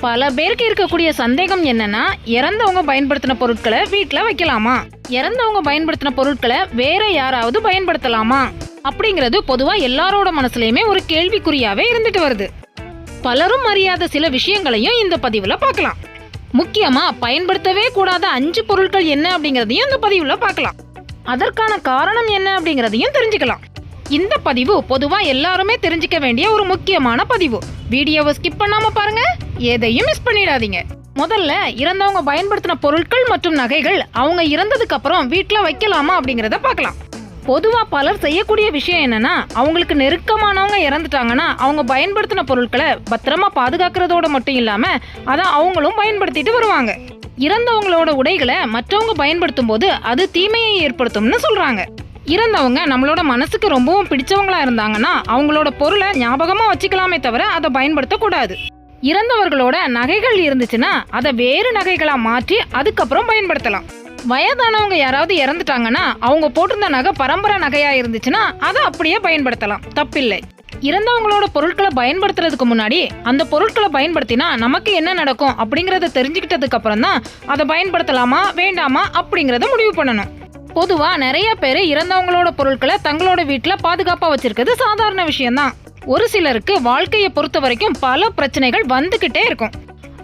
பல பேருக்கு இருக்கக்கூடிய சந்தேகம் என்னன்னா இறந்தவங்க பயன்படுத்தின பொருட்களை வீட்டில் வைக்கலாமா? இறந்தவங்க பயன்படுத்தின பொருட்களை வேற யாராவது பயன்படுத்தலாமா? அப்படிங்கிறது பொதுவா எல்லாரோட மனசுலயுமே ஒரு கேள்விக்குறியாவே இருந்துட்டு வருது. பலரும் அறியாத சில விஷயங்களையும் இந்த பதிவுல பார்க்கலாம். முக்கியமா பயன்படுத்தவே கூடாத அஞ்சு பொருட்கள் என்ன அப்படிங்கறதையும் இந்த பதிவுல பார்க்கலாம். அதற்கான காரணம் என்ன அப்படிங்கறதையும் தெரிஞ்சுக்கலாம். இந்த பதிவு பொதுவா எல்லாருமே தெரிஞ்சுக்க வேண்டிய ஒரு முக்கியமான பதிவு. வீடியோவை ஸ்கிப் பண்ணாம பாருங்க. எதையும் மிஸ் பண்ணிடாதீங்க. முதல்ல இறந்தவங்க பயன்படுத்தின பொருட்கள் மற்றும் நகைகள் அவங்க இறந்ததுக்கு அப்புறம் வீட்டில் வைக்கலாமா அப்படிங்கிறத பார்க்கலாம். பொதுவாக பலர் செய்யக்கூடிய விஷயம் என்னன்னா அவங்களுக்கு நெருக்கமானவங்க இறந்துட்டாங்கன்னா அவங்க பயன்படுத்தின பொருட்களை பத்திரமா பாதுகாக்கிறதோட மட்டும் இல்லாம அதை அவங்களும் பயன்படுத்திட்டு வருவாங்க. இறந்தவங்களோட உடைகளை மற்றவங்க பயன்படுத்தும் போது அது தீமையை ஏற்படுத்தும்னு சொல்றாங்க. இறந்தவங்க நம்மளோட மனசுக்கு ரொம்பவும் பிடிச்சவங்களா இருந்தாங்கன்னா அவங்களோட பொருளை ஞாபகமா வச்சுக்கலாமே தவிர அதை பயன்படுத்தக்கூடாது. இறந்தவர்களோட நகைகள் இருந்துச்சுன்னா அதை வேறு நகைகளாக மாற்றி அதுக்கப்புறம் பயன்படுத்தலாம். வயதானவங்க யாராவது இறந்துட்டாங்கன்னா அவங்க போட்டிருந்த நகை பரம்பரை நகையா இருந்துச்சுன்னா அதை அப்படியே பயன்படுத்தலாம். தப்பில்லை. இறந்தவங்களோட பொருட்களை பயன்படுத்துறதுக்கு முன்னாடி அந்த பொருட்களை பயன்படுத்தினா நமக்கு என்ன நடக்கும் அப்படிங்கறத தெரிஞ்சுக்கிட்டதுக்கு அப்புறம் தான் அதை பயன்படுத்தலாமா வேண்டாமா அப்படிங்கறத முடிவு பண்ணணும். பொதுவா நிறைய பேர் இறந்தவங்களோட பொருட்களை தங்களோட வீட்டில் பாதுகாப்பாக வச்சிருக்கிறது சாதாரண விஷயம்தான். ஒரு சிலருக்கு வாழ்க்கையை பொறுத்த வரைக்கும் பல பிரச்சனைகள் வந்துகிட்டே இருக்கும்.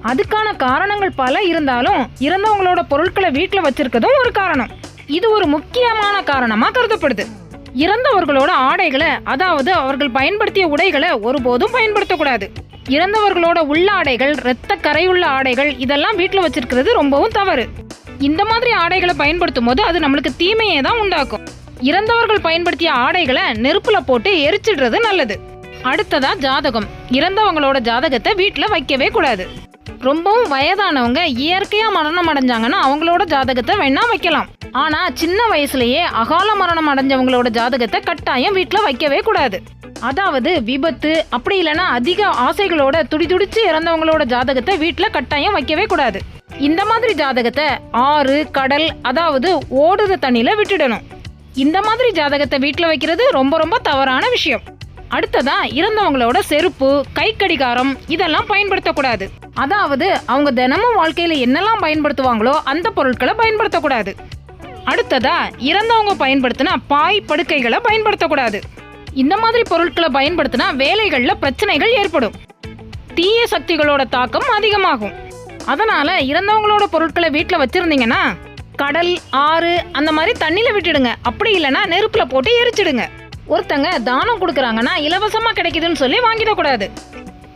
அதுக்கான காரணங்கள் பல இருந்தாலும் இறந்தவங்களோட பொருட்களை வீட்டில் வச்சிருக்கதும் ஒரு காரணம். இது ஒரு முக்கியமான காரணமாக கருதப்படுது. இறந்தவர்களோட ஆடைகளை அதாவது அவர்கள் பயன்படுத்திய உடைகளை ஒருபோதும் பயன்படுத்தக்கூடாது. இறந்தவர்களோட உள்ளாடைகள் இரத்த கரையுள்ள ஆடைகள் இதெல்லாம் வீட்டில் வச்சிருக்கிறது ரொம்பவும் தவறு. இந்த மாதிரி ஆடைகளை பயன்படுத்தும் போது அது நம்மளுக்கு தீமையை தான் உண்டாக்கும். இறந்தவர்கள் பயன்படுத்திய ஆடைகளை நெருப்புல போட்டு எரிச்சிடுறது நல்லது. அடுத்ததா ஜாதகம். இறந்தவங்களோட ஜாதகத்தை வீட்டில் வைக்கவே கூடாது. ரொம்பவும் வயதானவங்க இயற்கையா மரணம் அடைஞ்சாங்கன்னா அவங்களோட ஜாதகத்தை வேணா வைக்கலாம். ஆனா சின்ன வயசுலயே அகால மரணம் அடைஞ்சவங்களோட ஜாதகத்தை கட்டாயம் வீட்டில் வைக்கவே கூடாது. அதாவது விபத்து அப்படி இல்லைன்னா அதிக ஆசைகளோட துடிதுடிச்சு இறந்தவங்களோட ஜாதகத்தை வீட்டில் கட்டாயம் வைக்கவே கூடாது. இந்த மாதிரி ஜாதகத்தை ஆறு கடல் அதாவது ஓடுற தண்ணியில விட்டுடணும். இந்த மாதிரி ஜாதகத்தை வீட்டில் வைக்கிறது ரொம்ப ரொம்ப தவறான விஷயம். அடுத்ததா இறந்தவங்களோட செருப்பு கை கடிகாரம் இதெல்லாம் பயன்படுத்தக்கூடாது. அதாவது அவங்க தினமும் வாழ்க்கையில என்னெல்லாம் பயன்படுத்துவாங்களோ அந்த பொருட்களை பயன்படுத்தக்கூடாது. அடுத்ததா இறந்தவங்க பயன்படுத்தினா பாய் படுக்கைகளை பயன்படுத்தக்கூடாது. இந்த மாதிரி பொருட்களை பயன்படுத்தினா வேலைகளில் பிரச்சனைகள் ஏற்படும். தீய சக்திகளோட தாக்கம் அதிகமாகும். அதனால இறந்தவங்களோட பொருட்களை வீட்டில் வச்சிருந்தீங்கன்னா கடல் ஆறு அந்த மாதிரி தண்ணியில் விட்டுடுங்க. அப்படி இல்லைன்னா நெருப்பில் போட்டு எரிச்சிடுங்க. ஒருத்தங்க தானம் கொடுக்குறாங்கன்னா இலவசமாக கிடைக்குதுன்னு சொல்லி வாங்கிடக்கூடாது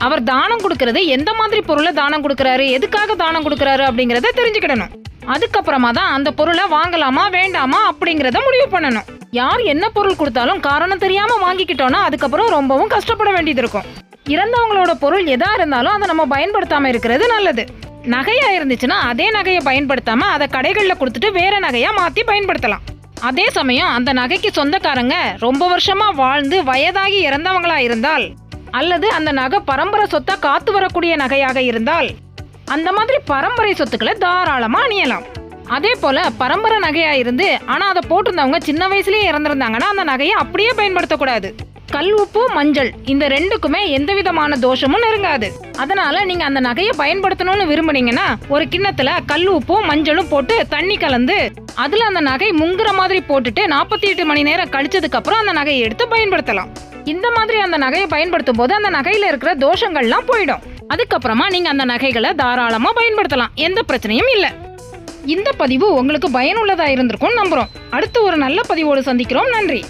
அவர் தானம் கொடுக்கறது எந்த மாதிரி பொருளை தானம் கொடுக்குறாரு எதுக்காக தானம் கொடுக்குறாரு அப்படிங்கிறத தெரிஞ்சுக்கிடணும். அதுக்கப்புறமா தான் அந்த பொருளை வாங்கலாமா வேண்டாமா அப்படிங்கிறத முடிவு பண்ணணும். யார் என்ன பொருள் கொடுத்தாலும் காரணம் தெரியாம வாங்கிக்கிட்டோம்னா அதுக்கப்புறம் ரொம்பவும் கஷ்டப்பட வேண்டியது இருக்கும். இறந்தவங்களோட பொருள் எதா இருந்தாலும் அதை நம்ம பயன்படுத்தாம இருக்கிறது நல்லது. நகையா இருந்துச்சுன்னா அதே நகையை பயன்படுத்தாம அதை கடைகளில் கொடுத்துட்டு வேற நகையா மாத்தி பயன்படுத்தலாம். அதே சமயம் அந்த நகைக்கு சொந்தக்காரங்க ரொம்ப வருஷமா வாழ்ந்து வயதாகி இறந்தவங்களா இருந்தால் அல்லது அந்த நகை பரம்பரை சொத்தா காத்து வரக்கூடிய நகையாக இருந்தால் அந்த மாதிரி பரம்பரை சொத்துக்களை தாராளமா அணியலாம். அதே போல பரம்பரை நகையா இருந்து ஆனா அதை போட்டிருந்தவங்க சின்ன வயசுலயே இறந்திருந்தாங்கன்னா அந்த நகையை அப்படியே பயன்படுத்தக்கூடாது. கல் உப்பு மஞ்சள். இந்த ரெண்டுக்குமே எந்த விதமான தோஷமும் நெருங்காது. அதனால நீங்க அந்த நகையை பயன்படுத்தணும்னு விரும்புனீங்கன்னா ஒரு கிண்ணத்துல கல் உப்பும் மஞ்சளும் போட்டு தண்ணி கலந்து அதுல அந்த நகை முங்குற மாதிரி போட்டுட்டு நாற்பத்தி எட்டு மணி நேரம் கழிச்சதுக்கு அப்புறம் அந்த நகையை எடுத்து பயன்படுத்தலாம். இந்த மாதிரி அந்த நகையை பயன்படுத்தும் போது அந்த நகையில இருக்கிற தோஷங்கள்லாம் போயிடும். அதுக்கப்புறமா நீங்க அந்த நகைகளை தாராளமா பயன்படுத்தலாம். எந்த பிரச்சனையும் இல்ல. இந்த பதிவு உங்களுக்கு பயனுள்ளதா இருந்திருக்கும் நம்புறோம். அடுத்து ஒரு நல்ல பதிவோடு சந்திக்கிறோம். நன்றி.